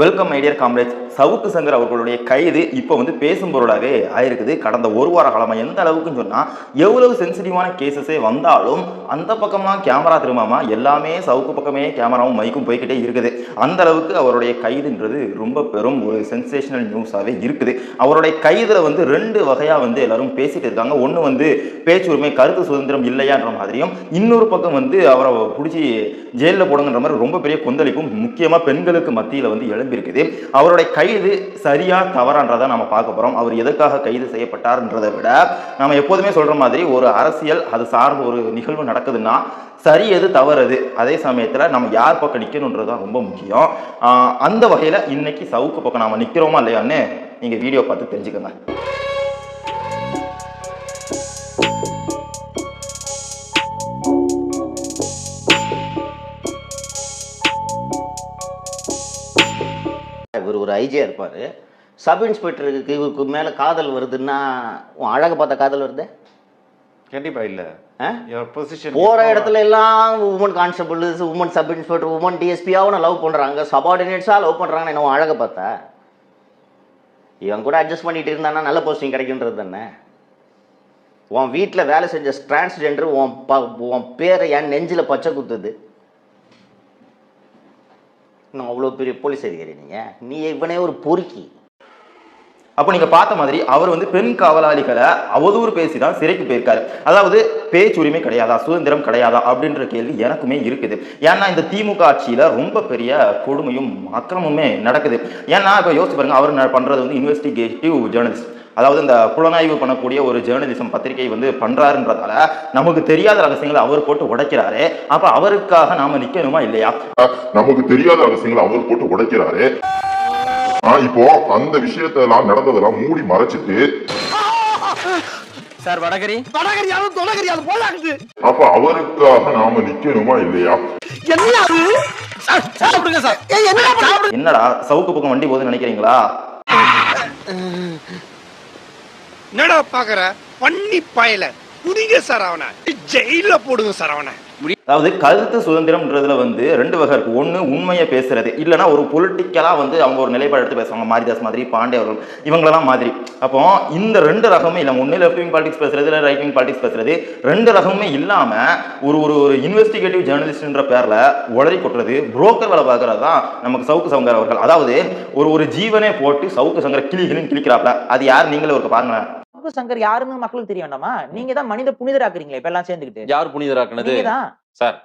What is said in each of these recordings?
Welcome ஐடியர் comrade Savukku Shankar அவர்களுடைய கைது இப்போ வந்து பேசும் பொருளாகவே ஆயிருக்குது. கடந்த ஒரு வார காலமாக எந்த அளவுக்குன்னு சொன்னால் எவ்வளவு சென்சிட்டிவான கேசஸே வந்தாலும் அந்த பக்கம்லாம் கேமரா திரும்பாமல் எல்லாமே சவுக்கு பக்கமே கேமராவும் மைக்கும் போய்க்கிட்டே இருக்குது. அந்த அளவுக்கு அவருடைய கைதுன்றது ரொம்ப பெரும் ஒரு சென்சேஷனல் நியூஸாகவே இருக்குது. அவருடைய கைதில் வந்து ரெண்டு வகையாக வந்து எல்லாரும் பேசிட்டு இருக்காங்க. ஒன்று வந்து பேச்சுரிமை கருத்து சுதந்திரம் இல்லையான்ற மாதிரியும் இன்னொரு பக்கம் வந்து அவரை பிடிச்சி ஜெயிலில் போடுங்கன்ற மாதிரி ரொம்ப பெரிய கொந்தளிப்பும் முக்கியமாக பெண்களுக்கு மத்தியில் வந்து எழும்பியிருக்குது அவருடைய கைது சரியா தவறான்றதை நம்ம பார்க்க போகிறோம் அவர் எதுக்காக கைது செய்யப்பட்டார்ன்றதை விட நம்ம எப்போதுமே சொல்கிற மாதிரி ஒரு அரசியல் அது சார்ந்த ஒரு நிகழ்வு நடக்குதுன்னா சரி எது தவறு அதே சமயத்தில் நம்ம யார் பக்கம் நிற்கணுன்றது தான் ரொம்ப முக்கியம். அந்த வகையில் இன்னைக்கு சவுக்கு பக்கம் நம்ம நிற்கிறோமா இல்லையான்னு நீங்கள் வீடியோ பார்த்து தெரிஞ்சுக்கோங்க. இவர் ஒரு ஐஜியா இருப்பார். சப் இன்ஸ்பெக்டருக்கு இவருக்கு மேலே காதல் வருதுன்னா உன் அழகை பார்த்த காதல் வருது? கண்டிப்பா இல்ல. போகிற இடத்துல எல்லாம் woman constable woman sub inspector woman டிஎஸ்பியாவும் love பண்ணுறாங்க சபார்டினேட்ஸாக லவ் பண்ணுறாங்கன்னு என்ன அழகை பார்த்தா? இவன் கூட அட்ஜஸ்ட் பண்ணிட்டு இருந்தானா நல்ல போஸ்டிங் கிடைக்குன்றது தானே. உன் வீட்டில் வேலை செஞ்ச டிரான்ஸ்ஜெண்டர் உன் ப உன் பேரை என் நெஞ்சில் பச்சை குத்துது. இன்னும் அவ்வளோ பெரிய போலீஸ் அதிகாரி நீங்கள் நீ இவனே ஒரு பொறுக்கி. அப்போ நீங்கள் பார்த்த மாதிரி அவர் வந்து பெண் காவலாளிகளை அவதூறு பேசி தான் சிறைக்கு போயிருக்காரு. அதாவது பேச்சுரிமை கிடையாதா சுதந்திரம் கிடையாதா அப்படின்ற கேள்வி எனக்குமே இருக்குது. ஏன்னா இந்த திமுக ஆட்சியில் ரொம்ப பெரிய கொடுமையும் அக்கிரமுமே நடக்குது. ஏன்னா இப்போ யோசிச்சு பாருங்க அவர் பண்ணுறது வந்து இன்வெஸ்டிகேட்டிவ் ஜேர்னலிஸ்ட் அதாவது இந்த புலனாய்வு பண்ணக்கூடிய ஒரு ஜேர்னலிசம் பத்திரிகை வந்து பண்றாருன்றதால நமக்கு தெரியாத ரகசியங்களை அவர் போட்டு உடைக்கிறாரு. அப்ப அவருக்காக நாம நிக்கணுமா இல்லையா? நமக்கு தெரியாத விஷயங்களை அவர் போட்டு உடைக்கிறாரு. ஆ, இப்போ அந்த விஷயத்தெல்லாம் நடந்ததெல்லாம் மூடி மறைச்சிட்டு சார் வடகரி? வடகரியாலும் தொடகரியாலும் போலாகுது அப்ப அவருக்காக நாம நிக்கணுமா இல்லையா? என்ன அது சாப்பிடுங்க சார். என்னடா சவுக்கு பக்கம் வண்டி போகுதுன்னு நினைக்கிறீங்களா? என்னடா பாக்குற? பண்ணி பயல. புடிங்க சார் அவனை. ஜெயில போடுங்க சார் அவனை. அதாவது கருத்து சுதந்திரம்ன்றதுல வந்து ரெண்டு வகை இருக்கு. ஒன்று உண்மையை பேசுறது. இல்லைன்னா ஒரு பொலிட்டிக்கலா வந்து அவங்க ஒரு நிலைப்பாடு எடுத்து பேசுவாங்க. மாரிதாஸ் மாதிரி பாண்டே அவர்கள் இவங்களெல்லாம் மாதிரி. அப்போ இந்த ரெண்டு ரகமே இல்லை ஒன்று லெஃப்ட் விங் பாலிடிக்ஸ் பேசுறது இல்லை ரைட் விங் பாலிடிக்ஸ் பேசுறது ரெண்டு ரகமே இல்லாம ஒரு ஒரு ஒரு இன்வெஸ்டிகேட்டிவ் ஜேர்னலிஸ்ட்ன்ற பேர்ல உளறி கொட்டுறது புரோக்கர் வேலை பார்க்கறது தான் நமக்கு சவுக்கு சங்கர் அவர்கள். அதாவது ஒரு ஒரு ஜீவனே போட்டு சவுக்கு சங்கர் கிளி கிளின்னு கிளிக்கிறாப்ல அது யார்? நீங்களே ஒரு பாருங்களேன். சவுக்கு சங்கர் யாருன்னு மக்களுக்கு தெரிய வேண்டாமா நீங்க தான் மனித புனிதராக்குறீங்களே இப்ப எல்லாம் சேர்ந்துக்கிட்டு. யார் புனிதராக்குனது? சார்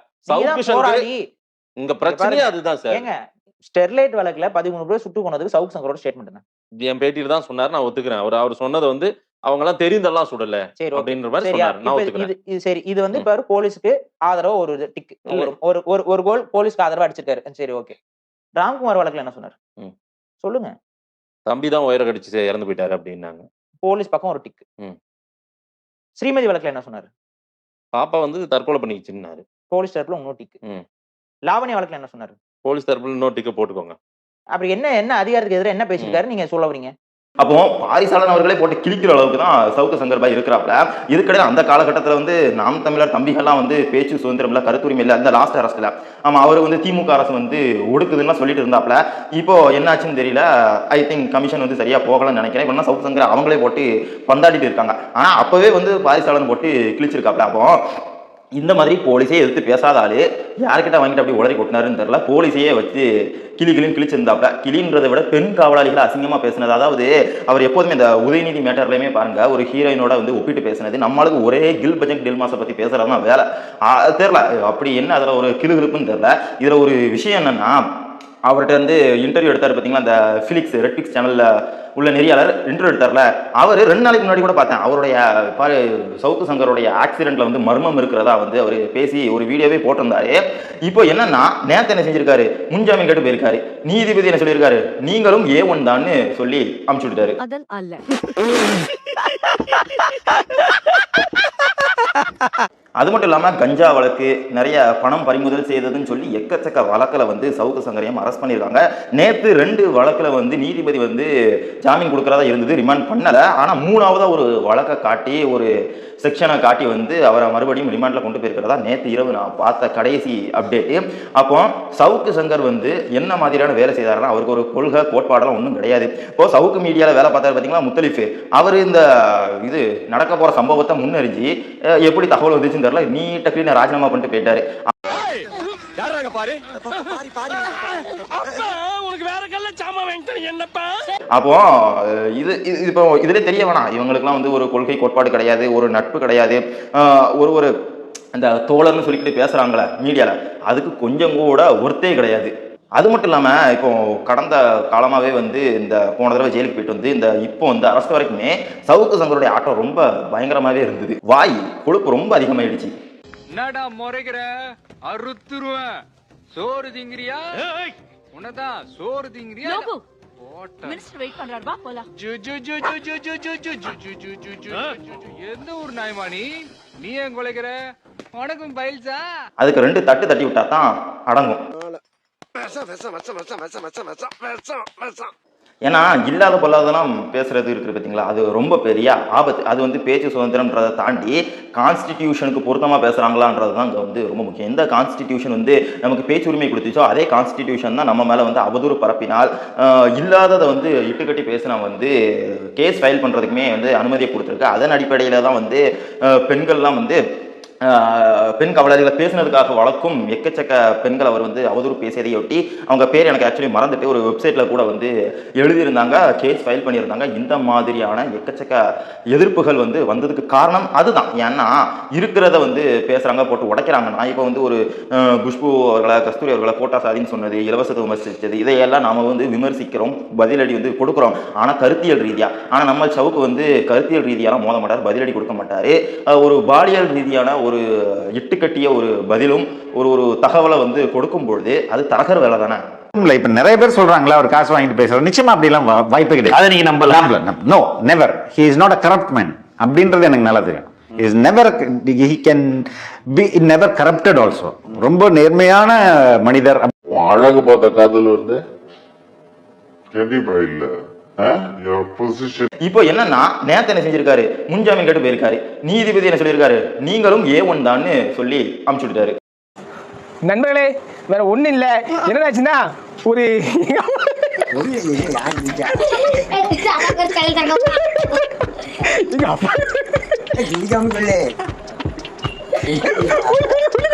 உங்க பிரச்சனையே. அதுதான் சார். ஏங்க ஸ்டெர்லைட் வழக்குல பதிமூணு பேர் சுட்டு போனதுக்கு சவுக்கு சங்கரோட ஸ்டேட்மெண்ட் தான் என் பேட்டியில தான் சொன்னாரு நான் ஒத்துக்கிறேன். அவர் அவர் சொன்னதை வந்து அவங்க எல்லாம் தெரிந்தெல்லாம் சுடல சரி. அப்படின்ற மாதிரி சொன்னாரு. நான் இப்ப ஒத்துக்கிறேன். இது சரி இது வந்து இப்ப போலீஸ்க்கு ஆதரவா ஒரு டிக். ஒரு ஒரு ஒரு கோல் போலீஸ்க்கு ஆதரவா அடிச்சிருக்காரு. சரி ஓகே. ராம்குமார் வழக்குல என்ன சொன்னார். சொல்லுங்க. தம்பி தான் உயர கடிச்சு இறந்து போயிட்டாரு அப்படின்னாங்க. போலீஸ் பக்கம் ஒரு டிக். ம். ஸ்ரீமதி வழக்குல என்ன சொன்னாரு? பாப்பா வந்து தற்கொலை பண்ணிக்கிச்சுன்னாரு. போலீஸ் தரப்புல இன்னொரு டிக். ம். லாவண்யா வழக்குல என்ன சொன்னாரு? போலீஸ் தரப்புல இன்னொரு டிக்கெட் போட்டுக்கோங்க. அப்படி என்ன என்ன அதிகாரத்துக்கு எதிராக என்ன பேசியிருக்காரு? நீங்க சொல்ல வரீங்க. அப்போ பாரிசாலன் அவர்களே போட்டு கிழிக்கிற அளவுக்கு தான் சவுக்கு சங்கர் பாய் இருக்கிறாப்ல இதுக்கடையில் அந்த காலகட்டத்தில் வந்து நாம் தமிழர் தம்பிகள்லாம் வந்து பேச்சு சுதந்திரம் இல்லை கருத்துரிமை இல்லை அந்த லாஸ்ட் அரசில். ஆமாம் அவர் வந்து திமுக அரசு வந்து ஒடுக்குதுன்னா சொல்லிட்டு இருந்தாப்ல இப்போ என்னாச்சுன்னு தெரியல. ஐ திங்க் கமிஷன் வந்து சரியா போகலன்னு நினைக்கிறேன். இப்போ சவுக்கு சங்கர் அவங்களே போட்டு பந்தாடிட்டு இருக்காங்க. ஆனால் அப்போவே வந்து பாரிசாலன் போட்டு கிழிச்சிருக்காப்ல அப்போ இந்த மாதிரி போலீஸே எதிர்த்து பேசாத ஆளு யார்கிட்ட வாங்கிட்டு அப்படி உளறி கொட்டினாருன்னு தெரியல. போலீஸையே வச்சு கிளி கிளின்னு கிழிச்சிருந்தாப்ல கிளின்றதை விட பெண் காவலாளிகளை அசிங்கமா பேசினது. அதாவது அவர் எப்போதுமே இந்த உதயநிதி மேட்டர்லையுமே பாருங்க ஒரு ஹீரோயினோட வந்து ஒப்பிட்டு பேசினது. நம்மளுக்கு ஒரே கில் பஜங் டில்மாஸை பத்தி பேசுறது தான் வேலை தெரில தெரியல. அப்படி என்ன அதுல ஒரு கிளுகிழுப்புன்னு தெரியல. இதுல ஒரு விஷயம் என்னன்னா அவர்கிட்ட வந்து இன்டர்வியூ எடுத்தாரு பார்த்தீங்களா அந்த ஃபிலிக்ஸ் ரெட்பிக்ஸ் சேனல்ல உள்ள நெறியாளர் இன்டர்வியூ எடுத்தார்ல. அவர் ரெண்டு நாளைக்கு முன்னாடி கூட பார்த்தேன். அவருடைய பாரு சவுக்கு சங்கருடைய ஆக்சிடென்ட்ல வந்து மர்மம் இருக்கிறதா வந்து அவர் பேசி ஒரு வீடியோவே போட்டிருந்தாரு. இப்போ என்னன்னா நேத்து என்ன செஞ்சிருக்காரு? முன்ஜாமீன் கேட்டு போயிருக்காரு. நீதிபதி என்ன சொல்லியிருக்காரு? நீங்களும் ஏ ஒன் தான்னு சொல்லி அமுச்சு விட்டாரு அதன் அல்ல. அது மட்டும் இல்லாமல் கஞ்சா வழக்கு நிறைய பணம் பறிமுதல் செய்ததுன்னு சொல்லி எக்கச்சக்க வழக்கில் வந்து சவுக்கு சங்கரையும் அரெஸ்ட் பண்ணியிருக்காங்க. நேற்று ரெண்டு வழக்கில் வந்து நீதிபதி வந்து ஜாமீன் கொடுக்குறதா இருந்தது ரிமாண்ட் பண்ணலை. ஆனால் மூணாவதாக ஒரு வழக்கை காட்டி ஒரு செக்ஷனை காட்டி வந்து அவரை மறுபடியும் ரிமாண்டில் கொண்டு போயிருக்கிறதா நேற்று இரவு நான் பார்த்த கடைசி அப்டேட்டு அப்போ சவுக்கு சங்கர் வந்து என்ன மாதிரியான வேலை செய்தாருன்னா அவருக்கு ஒரு கொள்கை கோட்பாடெல்லாம் ஒன்றும் கிடையாது. இப்போ சவுக்கு மீடியாவில் வேலை பார்த்தாரு பார்த்தீங்களா முத்தலிஃபு. அவர் இந்த இது நடக்க போகிற சம்பவத்தை முன்னறிஞ்சு எப்படி தகவல் வந்துச்சுன்னு தெரியல நீட்ட கிளீனாக ராஜினாமா பண்ணிட்டு போயிட்டாரு. யாராங்க பாரு? அப்பா இது இது இப்போ இதுல தெரிய வேணாம் இவங்களுக்குலாம் வந்து ஒரு கொள்கை கோட்பாடு கிடையாது ஒரு நட்பு கிடையாது. ஒரு ஒரு அந்த தோழர்னு சொல்லிக்கிட்டு பேசுறாங்களே மீடியால அதுக்கு கொஞ்சம் கூட ஒர்த்தே கிடையாது. அது மட்டும் இல்லாமல் இப்போ கடந்த காலமாகவே வந்து இந்த போன தடவை ஜெயிலுக்கு போயிட்டு வந்து இந்த இப்போ வந்து அரசு வரைக்குமே சவுக்கு சங்கருடைய ஆட்டம் ரொம்ப பயங்கரமாகவே இருந்தது வாய் கொழுப்பு ரொம்ப அதிகமாயிடுச்சு என்னடா முறைகிற அறுத்துருவேன் சோறு திங்கிறியா உனதான் சோறு திங்கிறியா மினிஸ்டர் வெயிட் பண்றாரு வா போலாம் எந்த ஒரு நாய்மானி நீ ஏன் குலைக்கிற பயில்சா அதுக்கு ரெண்டு தட்டு தட்டி விட்டா தான் அடங்கும் ஏன்னா இல்லாத பொல்லாதெல்லாம் பேசுறது இருக்குது பார்த்தீங்களா அது ரொம்ப பெரிய ஆபத்து. அது வந்து பேச்சு சுதந்திரம்ன்றதை தாண்டி கான்ஸ்டிடியூஷனுக்கு பொருத்தமாக பேசுகிறாங்களான்றது தான் அங்கே வந்து ரொம்ப முக்கியம். எந்த கான்ஸ்டிடியூஷன் வந்து நமக்கு பேச்சு உரிமை கொடுத்துச்சோ அதே கான்ஸ்டிடியூஷன் தான் நம்ம மேலே வந்து அவதூறு பரப்பினால் இல்லாததை வந்து இட்டுக்கட்டி பேசினா வந்து கேஸ் ஃபைல் பண்ணுறதுக்குமே வந்து அனுமதியை கொடுத்துருக்கு. அதன் அடிப்படையில் தான் வந்து பெண்கள்லாம் வந்து பெண் காவலர்களை பேசினதுக்காக வழக்கும் எக்கச்சக்க பெண்கள் அவர் வந்து அவதூறு பேசியதையொட்டி அவங்க பேர் எனக்கு ஆக்சுவலி மறந்துட்டு ஒரு வெப்சைட்டில் கூட வந்து எழுதியிருந்தாங்க கேஸ் ஃபைல் பண்ணியிருந்தாங்க. இந்த மாதிரியான எக்கச்சக்க எதிர்ப்புகள் வந்து வந்ததுக்கு காரணம் அதுதான். ஏன்னா இருக்கிறத வந்து பேசுகிறாங்க போட்டு உடைக்கிறாங்க. நான் இப்போ வந்து ஒரு குஷ்பு அவர்களை கஸ்தூரி அவர்களை போட்டா சாதின்னு சொன்னது இலவசத்தை விமர்சித்தது இதையெல்லாம் நாம வந்து விமர்சிக்கிறோம் பதிலடி வந்து கொடுக்குறோம். ஆனால் கருத்தியல் ரீதியாக ஆனால் நம்ம சவுக்கு வந்து கருத்தியல் ரீதியான மோத மாட்டார் பதிலடி கொடுக்க மாட்டார். ஒரு பாலியல் ரீதியான ஒரு இட்டுக்கட்டிய ஒரு பதிலும் ஒரு ஒரு தகவலை வந்து கொடுக்கும் பொழுது அது தரகர் வேலை தானே? இல்ல இப்ப நிறைய பேர் சொல்றாங்களா அவர் காசு வாங்கிட்டு பேசுறாரு நிச்சயமா அப்படி எல்லாம் வா- வாய்ப்பே கிடையாது. அதை நீங்க நம்பலாம். No never he is not a corrupt man அப்படின்றது எனக்கு நல்லா தெரியும். Is never he can be never corrupted also ரொம்ப நேர்மையான மனிதர். அழகு பார்த்த காதல் வந்து கண்டிப்பா இல்ல. இப்போ என்னன்னா நேத்து என்ன செஞ்சிருக்காரு? முன்ஜாமீன் கேட்டு போயிருக்காரு. நீதிபதி என்ன சொல்லியிருக்காரு நீங்களும் ஏ ஒன் தான்னு சொல்லி அமுச்சு விட்டாரு நண்பர்களே வேற ஒண்ணும் இல்ல. என்னடாச்சுன்னா ஒரு எங்க அப்பா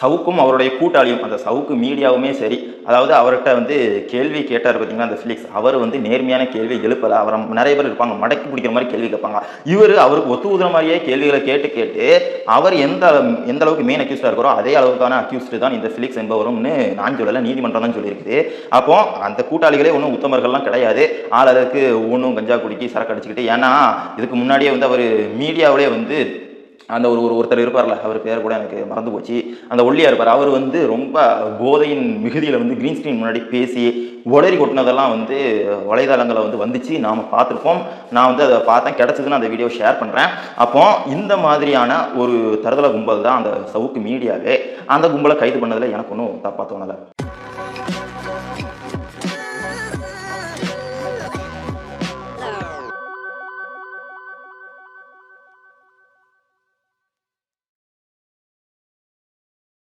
சவுக்கும் அவருடைய கூட்டாளியும் அந்த சவுக்கு மீடியாவுமே சரி. அதாவது அவர்கிட்ட வந்து கேள்வி கேட்டார் பார்த்தீங்கன்னா அந்த ஃபிலிக்ஸ் அவர் வந்து நேர்மையான கேள்வி எழுப்பலை. அவரை நிறைய பேர் இருப்பாங்க மடக்கி பிடிக்கிற மாதிரி கேள்வி கேட்பாங்க. இவர் அவருக்கு ஒத்து ஊதுற மாதிரியே கேள்விகளை கேட்டு கேட்டு அவர் எந்த எந்த அளவுக்கு மெயின் அக்யூஸ்டாக இருக்கிறோ அதே அளவுக்கான அக்யூஸ்டு தான் இந்த ஃபிலிக்ஸ் என்பவரும்னு நான் சொல்லலை நீதிமன்றம் தான் சொல்லியிருக்குது. அப்போ அந்த கூட்டாளிகளே ஒன்றும் உத்தமர்கள்லாம் கிடையாது. ஆளருக்கு ஒன்றும் கஞ்சா குடிக்கி சரக்கு அடிச்சுக்கிட்டு ஏன்னா இதுக்கு முன்னாடியே வந்து அவர் மீடியாவிலே வந்து அந்த ஒரு ஒரு ஒருத்தர் இருப்பார்ல அவர் பேர் கூட எனக்கு மறந்து போச்சு. அந்த ஒல்லியா இருப்பார். அவர் வந்து ரொம்ப போதையின் மிகுதியில் வந்து கிரீன் ஸ்க்ரீன் முன்னாடி பேசி உளறி கொட்டினதெல்லாம் வந்து வலைதளங்களில் வந்து வந்துச்சு. நாம் பார்த்துருப்போம். நான் வந்து அதை பார்த்தேன். கிடச்சதுன்னு அந்த வீடியோ ஷேர் பண்ணுறேன் அப்போ இந்த மாதிரியான ஒரு தருதல கும்பல் தான் அந்த சவுக்கு மீடியாவே அந்த கும்பலை கைது பண்ணதில் எனக்கு ஒன்றும் தப்பாக தோணலை.